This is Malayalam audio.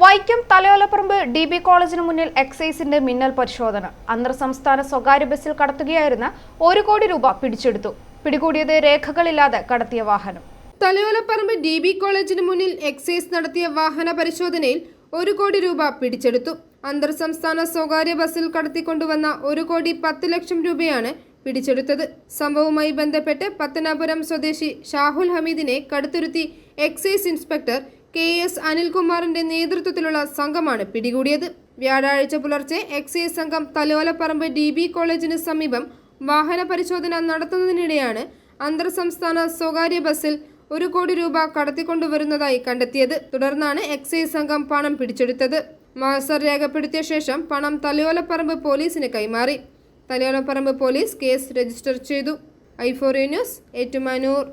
വൈക്കം തലയോലപ്പറമ്പ് ഡി ബി കോളേജിന് മുന്നിൽ എക്സൈസിന്റെ മിന്നൽ പരിശോധന. അന്തർ സംസ്ഥാന സ്വകാര്യ ബസ്സിൽ കടത്തുകയായിരുന്ന ഒരു കോടി രൂപ പിടിച്ചെടുത്തു. പിടികൂടിയത് രേഖകളില്ലാതെ കടത്തിയ വാഹനം. തലയോലപ്പറമ്പ് ഡി ബി കോളേജിന് മുന്നിൽ എക്സൈസ് നടത്തിയ വാഹന പരിശോധനയിൽ ഒരു കോടി രൂപ പിടിച്ചെടുത്തു. അന്തർ സംസ്ഥാന സ്വകാര്യ ബസ്സിൽ കടത്തിക്കൊണ്ടുവന്ന ഒരു കോടി പത്ത് ലക്ഷം രൂപയാണ് പിടിച്ചെടുത്തത്. സംഭവവുമായി ബന്ധപ്പെട്ട് പത്തനാപുരം സ്വദേശി Shahul ഹമീദിനെ Kaduthuruthy excise inspector K S അനിൽകുമാറിന്റെ നേതൃത്വത്തിലുള്ള സംഘമാണ് പിടികൂടിയത്. വ്യാഴാഴ്ച പുലർച്ചെ എക്സൈസ് സംഘം തലോലപ്പറമ്പ് ഡി ബി കോളേജിന് സമീപം വാഹന പരിശോധന നടത്തുന്നതിനിടെയാണ് അന്തർ സംസ്ഥാന സ്വകാര്യ ബസ്സിൽ ഒരു കോടി രൂപ കടത്തിക്കൊണ്ടുവരുന്നതായി കണ്ടെത്തിയത്. തുടർന്നാണ് എക്സൈസ് സംഘം പണം പിടിച്ചെടുത്തത്. മാസർ രേഖപ്പെടുത്തിയ ശേഷം പണം തലയോലപ്പറമ്പ് പോലീസിന് കൈമാറി. തലയോലപ്പറമ്പ് പോലീസ് കേസ് രജിസ്റ്റർ ചെയ്തു. ഐഫോറിയ ന്യൂസ് ഏറ്റുമാനൂർ.